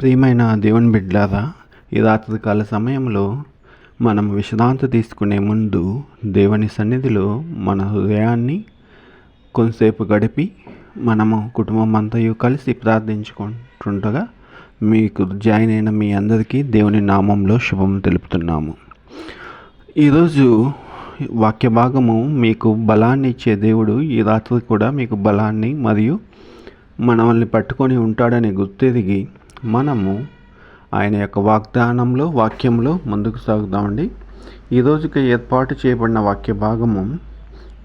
ప్రియమైన దేవుని బిడ్డారా ఈ రాత్రికాల సమయంలో మనం విశ్రాంతి తీసుకునే ముందు దేవుని సన్నిధిలో మన హృదయాన్ని కొంతసేపు గడిపి మనము కుటుంబం అంతయు కలిసి ప్రార్థించుకుంటుండగా మీకు జాయిన్ అయిన మీ అందరికీ దేవుని నామంలో శుభం తెలుపుతున్నాము. ఈరోజు వాక్య భాగము మీకు బలాన్ని ఇచ్చే దేవుడు ఈ రాత్రి కూడా మీకు బలాన్ని మరియు మనల్ని పట్టుకొని ఉంటాడని గుర్తెరిగి మనము ఆయన యొక్క వాగ్దానంలో వాక్యంలో ముందుకు సాగుదామండి. ఈరోజుకి ఏర్పాటు చేయబడిన వాక్య భాగము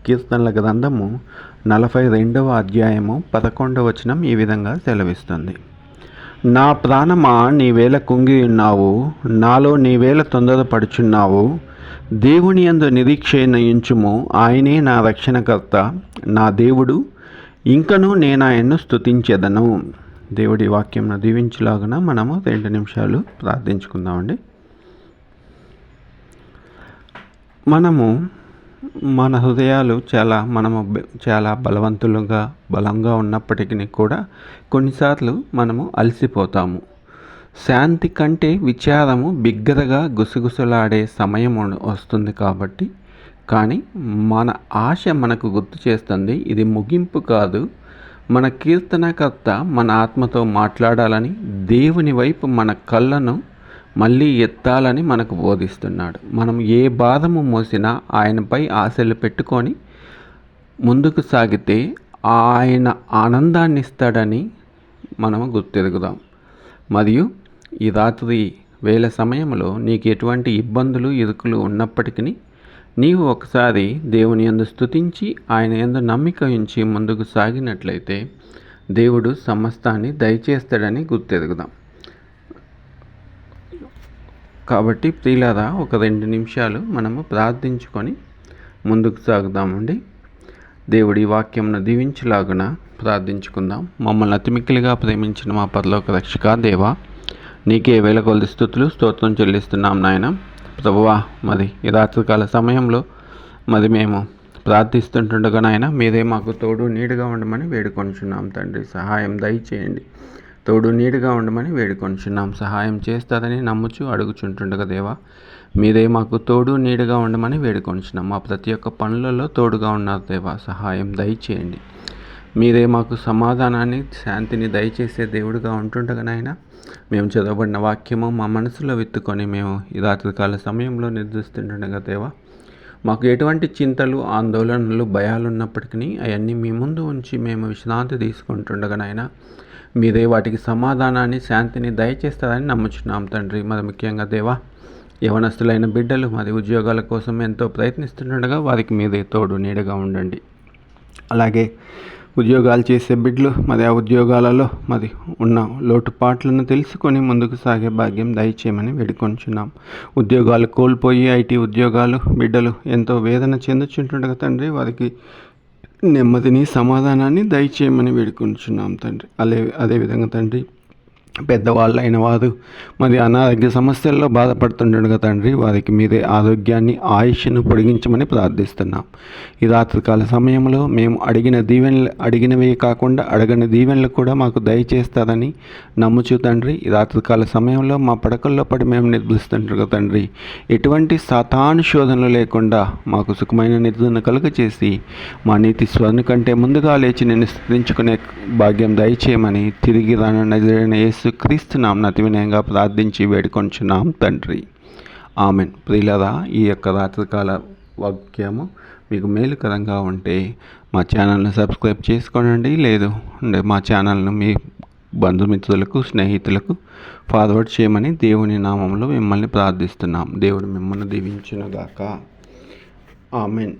కీర్తనల గ్రంథము నలభై రెండవ అధ్యాయము పదకొండవ వచనం ఈ విధంగా సెలవిస్తుంది. నా ప్రాణమా నీవేళ కుంగి ఉన్నావు నాలో నీవేళ తొందరపడుచున్నావు దేవుని యందు నిరీక్షణ ఉంచుము ఆయనే నా రక్షణకర్త నా దేవుడు. ఇంకను నేను ఆయన్ను స్తుతించెదను. దేవుడి వాక్యంను దీవించలాగున మనము రెండు నిమిషాలు ప్రార్థించుకుందామండి. మనము మన హృదయాలు చాలా మనము చాలా బలవంతులుగా బలంగా ఉన్నప్పటికీ కూడా కొన్నిసార్లు మనము అలసిపోతాము. శాంతి కంటే విచారము బిగ్గరగా గుసగుసలాడే సమయం వస్తుంది కాబట్టి కానీ మన ఆశ మనకు గుర్తు చేస్తుంది ఇది ముగింపు కాదు మన కీర్తనకర్త మన ఆత్మతో మాట్లాడాలని దేవుని వైపు మన కళ్ళను మళ్ళీ ఎత్తాలని మనకు బోధిస్తున్నాడు. మనం ఏ బాధము మోసినా ఆయనపై ఆశలు పెట్టుకొని ముందుకు సాగితే ఆయన ఆనందాన్ని ఇస్తాడని మనం గుర్తెరుగుదాం. మరియు ఈ రాత్రి వేల సమయంలో నీకు ఎటువంటి ఇబ్బందులు ఇరుకులు ఉన్నప్పటికీ నీవు ఒకసారి దేవుని యందు స్థుతించి ఆయన యందు నమ్మిక ఉంచి ముందుకు సాగినట్లయితే దేవుడు సమస్తాన్ని దయచేస్తాడని గుర్తెరుగుదాం. కాబట్టి ప్రియులారా ఒక రెండు నిమిషాలు మనము ప్రార్థించుకొని ముందుకు సాగుదామండి. దేవుడి వాక్యంను దీవించలాగున ప్రార్థించుకుందాం. మమ్మల్ని అతిమిక్కిలిగా ప్రేమించిన మా పరలోక రక్షక దేవా నీకే వేల కొలది స్థుతులు స్తోత్రం చెల్లిస్తున్నాం నాయన. ప్రభువా మరి ఈ రాత్రికాల సమయంలో మరి మేము ప్రార్థిస్తుంటుండగా నాయన మీరే మాకు తోడు నీడుగా ఉండమని వేడుకొంచున్నాం తండ్రి. సహాయం దయచేయండి. తోడు నీడుగా ఉండమని వేడుకొంచున్నాం. సహాయం చేస్తారని నమ్ముచు అడుగుచుంటుండగా దేవా మీరే మాకు తోడు నీడుగా ఉండమని వేడుకొంచున్నాం. మా ప్రతి ఒక్క పనులలో తోడుగా ఉన్నారు దేవా సహాయం దయచేయండి. మీరే మాకు సమాధానాన్ని శాంతిని దయచేసే దేవుడుగా ఉంటుండగానైనా మేము చదవబడిన వాక్యము మా మనసులో విత్తుకొని మేము ఈ రాత్రికాల సమయంలో నిర్దిస్తుండగా దేవా మాకు ఎటువంటి చింతలు ఆందోళనలు భయాలు ఉన్నప్పటికీ అవన్నీ మీ ముందు ఉంచి మేము విశ్రాంతి తీసుకుంటుండగా నాయన మీరే వాటికి సమాధానాన్ని శాంతిని దయచేస్తారని నమ్ముచున్నాం తండ్రి. మరి ముఖ్యంగా దేవా యవనస్తులైన బిడ్డలు మరి ఉద్యోగాల కోసం ఎంతో ప్రయత్నిస్తుండగా వారికి మీదే తోడు నీడగా ఉండండి. అలాగే ఉద్యోగాలు చేసే బిడ్డలు మరి ఆ ఉద్యోగాలలో మరి ఉన్న. లోటుపాట్లను తెలుసుకొని ముందుకు సాగే భాగ్యం దయచేయమని వేడుకొంచున్నాం. ఉద్యోగాలు కోల్పోయి ఐటీ ఉద్యోగాలు బిడ్డలు ఎంతో వేదన చెందుచుంటుండగా తండ్రి వారికి నెమ్మదిని సమాధానాన్ని దయచేయమని వేడుకొంచున్నాం తండ్రి. అదే అదేవిధంగా తండ్రి పెద్దవాళ్ళు అయిన వారు మరి అనారోగ్య సమస్యల్లో బాధపడుతుండగా తండ్రి. వారికి మీరే ఆరోగ్యాన్ని ఆయుష్ను పొడిగించమని ప్రార్థిస్తున్నాం. ఈ రాత్రికాల సమయంలో మేము అడిగిన దీవెనలు అడిగినవే కాకుండా అడగని దీవెనలు కూడా మాకు దయచేస్తారని నమ్ముచు తండ్రి. ఈ రాత్రికాల సమయంలో మా పడకల్లో పడి మేము నిద్రిస్తుండగా తండ్రి. ఎటువంటి సాతాను శోధనలు లేకుండా మాకు సుఖమైన నిద్రను కలుగచేసి మా నీతి స్వర్ణ కంటే ముందుగా లేచి నేను స్థితించుకునే భాగ్యం దయచేయమని తిరిగి రానైన యేసు యేసుక్రీస్తు నామన అతి వినయంగా ప్రార్థించి వేడుకొంచున్నాం తండ్రి. ఆమెన్. ప్రియులరా ఈ యొక్క రాత్రికాల వాక్యము మీకు మేలుకరంగా ఉంటే మా ఛానల్ని సబ్స్క్రైబ్ చేసుకోనండి. లేదు అంటే మా ఛానల్ను మీ బంధుమిత్రులకు స్నేహితులకు ఫార్వర్డ్ చేయమని దేవుని నామంలో మిమ్మల్ని ప్రార్థిస్తున్నాం. దేవుడు మిమ్మల్ని దీవించునుగాక. ఆమెన్.